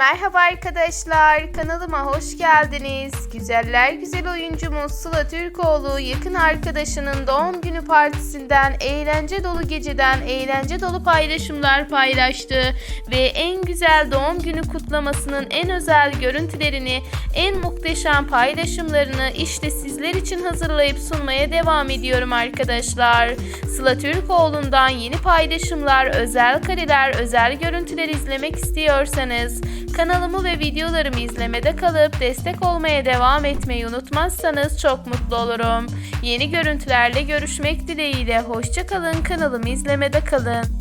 Merhaba arkadaşlar, kanalıma hoş geldiniz. Güzeller güzel oyuncumuz Sıla Türkoğlu yakın arkadaşının doğum günü partisinden eğlence dolu geceden eğlence dolu paylaşımlar paylaştı ve en güzel doğum günü kutlamasının en özel görüntülerini, en muhteşem paylaşımlarını işte sizler için hazırlayıp sunmaya devam ediyorum arkadaşlar. Sıla Türkoğlu'ndan yeni paylaşımlar, özel kareler, özel görüntüler izlemek istiyorsanız kanalımı ve videolarımı izlemede kalıp destek olmaya devam etmeyi unutmazsanız çok mutlu olurum. Yeni görüntülerle görüşmek dileğiyle hoşçakalın kanalımı izlemede kalın.